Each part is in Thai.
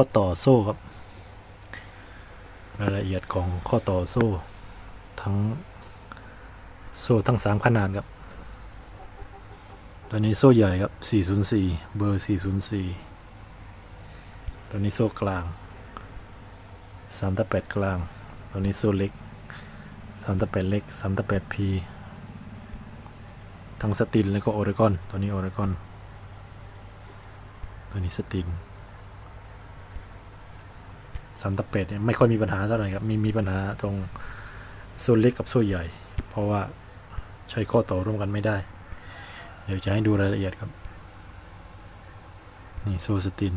ข้อต่อโซ่ครับ รายละเอียดของข้อต่อโซ่ ทั้งโซ่ทั้งสามขนาดครับตัวนี้โซ่ใหญ่ครับ 404 เบอร์ 404ตัวนี้โซ่กลาง38กลางตัวนี้โซ่เล็ก38เล็ก38 P ทั้งสตินแล้วก็โอเรกอน ตัวนี้โอเรกอน ตัวนี้สติน 38เนี่ยไม่ค่อยมีปัญหาเท่าไหร่ครับ มีมีปัญหาตรงโซ่เล็กกับโซ่ใหญ่ เพราะว่าใช้ข้อต่อร่วมกันไม่ได้ เดี๋ยวจะให้ดูรายละเอียดครับ นี่โซสติน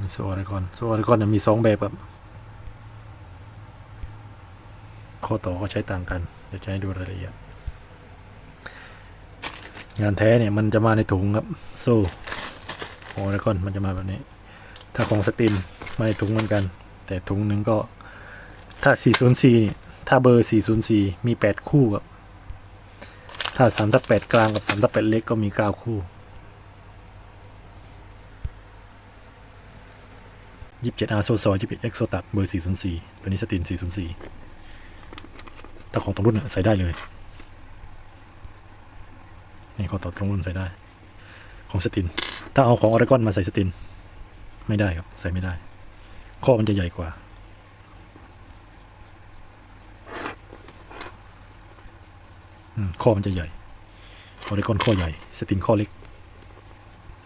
นี่โซออริกอนโซออริกอนเนี่ยมีสองแบบครับข้อต่อก็ใช้ต่างกัน เดี๋ยวจะให้ดูรายละเอียด งานแท้เนี่ยมันจะมาในถุงครับโซ่ออริกอนมันจะมาแบบนี้ ถ้าของสตินมาในถุงเหมือนกัน แต่ถุงหนึ่งก็ ถ้า 404 นี่ถ้าเบอร์ 404 มี 8 คู่ครับ ถ้า3ทับ8กลางกับ3ทับ8เล็กก็มี 9 คู่ 27 R โซซอ21 X โซตัดเบอร์ 404 ตัวนี้สติน 404 ถ้าของตรงรุ่นน่ะใส่ได้เลย นี่ข้อต่อตรงรุ่นใส่ได้ ของสติน ถ้าเอาของออริกอนมาใส่สติน ไม่ได้ครับ ใส่ไม่ได้ ข้อมันจะใหญ่กว่าอืมข้อมันจะใหญ่ออริกอนข้อใหญ่ สตินข้อเล็ก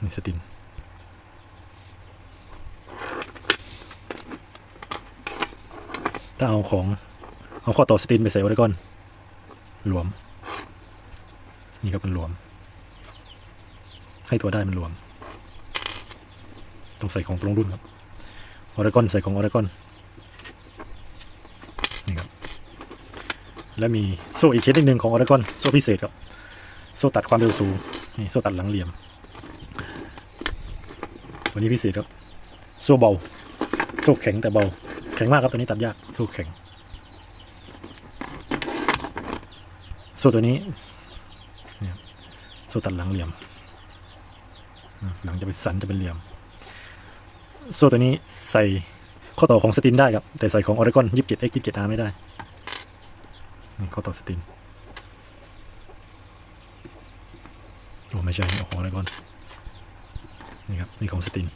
นี่สตินถ้าเอาของ เอาข้อต่อสตินไปใส่ออริกอนหลวม นี่ก็เป็นหลวม ให้ตัวได้มันหลวม ต้องใส่ของตรงรุ่นครับออริกอนใส่ของออริกอนนี่ครับแล้วมีโซ่อีกชนิดหนึ่งของออริกอนโซ่พิเศษครับโซ่ตัดความเร็วสูงนี่โซ่ตัดหลังเหลี่ยม วันนี้พิเศษครับโซ่เบาโซ่แข็งแต่เบาแข็งมากครับตัวนี้ตัดยากโซ่แข็งโซ่ตัวนี้นี่ครับโซ่ตัดหลังเหลี่ยมหลังจะเป็นสันจะเป็นเหลี่ยม โซ่ตัวนี้ใส่ข้อต่อของสตินได้ครับ แต่ใส่ของออริกอนยี่สิบเจ็ด x ยี่สิบเจ็ด r ไม่ได้นี่ข้อต่อสตินโอ้ไม่ใช่นี่ของออริกอนนี่ครับนี่ของสติน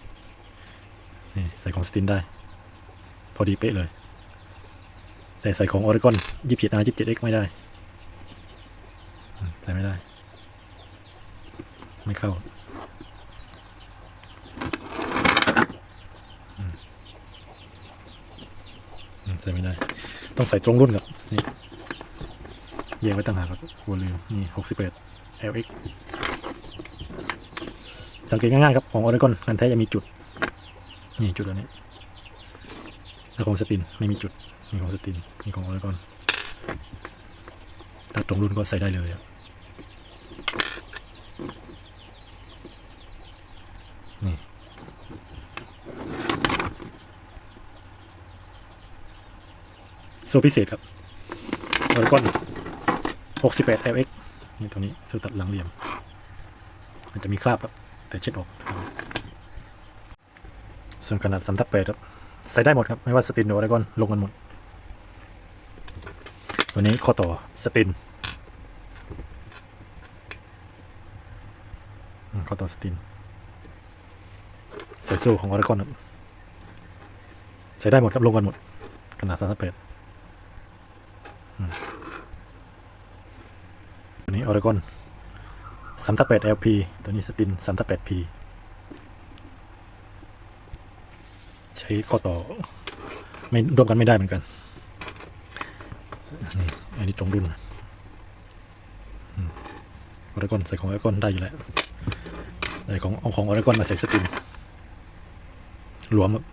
นี่ใส่ของสตินได้ พอดีเป๊ะเลย แต่ใส่ของออริกอนยี่สิบเจ็ด r ยี่สิบเจ็ด x ไม่ได้ใส่ไม่ได้ ไม่เข้า ใส่ไม่ได้ ต้องใส่ตรงรุ่นครับนี่แยกไว้ต่างหากครับหัวลืมนี่หกสิบเอ็ด LX สังเกตง่ายๆครับ ของออริกอนกันแท้จะมีจุด นี่จุดอันนี้แล้วของสตินไม่มีจุดมีของสตินมีของออริกอนถ้าตรงรุ่นก็ใส่ได้เลยอะนี่ โซพิเศษครับออริกอน68 LX นี่ตัวนี้โซ่ตัดหลังเหลี่ยม มันจะมีคราบครับ แต่เช็ดออก ส่วนขนาดสามทับแปดครับ ใส่ได้หมดครับ ไม่ว่าสตินหรือออริกอนลงกันหมด ตัวนี้ข้อต่อสตินข้อต่อสตินใส่โซ่ของออริกอนครับใส่ได้หมดครับ ลงกันหมด ขนาดสามทับแปด ตัวนี้ออริกอนสามทับแปด LP ตัวนี้สตินสามทับแปด P ใช้ข้อต่อ ไม่ร่วมกันไม่ได้เหมือนกัน นี่ อันนี้ตรงรุ่นออริกอนใส่ของออริกอนได้อยู่แล้วใส่ของเอาของออริกอนมาใส่สตินรวมครับ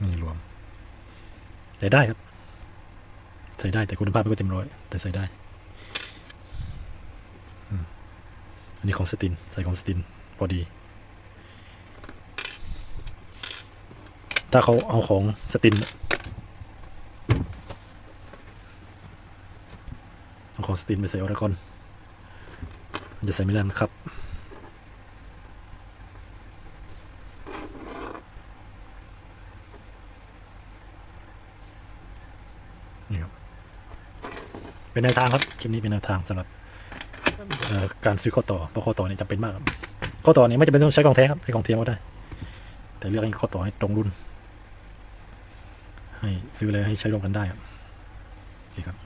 นี่รวม แต่ได้ครับ ใส่ได้แต่คุณภาพไม่ก็เต็มร้อย แต่ใส่ได้ อันนี้ของสติน ใส่ของสตินพอดี ถ้าเขาเอาของสตินเอาของสตินไปใส่ออริกอนมันจะใส่ไม่ได้มันครับ เป็นแนวทางครับคลิปนี้เป็นแนวทางสำหรับการซื้อข้อต่อเพราะข้อต่อนี่จำเป็นมากครับข้อต่อนี่ไม่จำเป็นต้องใช้กองแท้ครับใช้กองเทียมก็ได้ แต่เลือกให้ข้อต่อให้ตรงรุ่น ให้ซื้อเลยให้ใช้ร่วมกันได้ครับโอเคครับ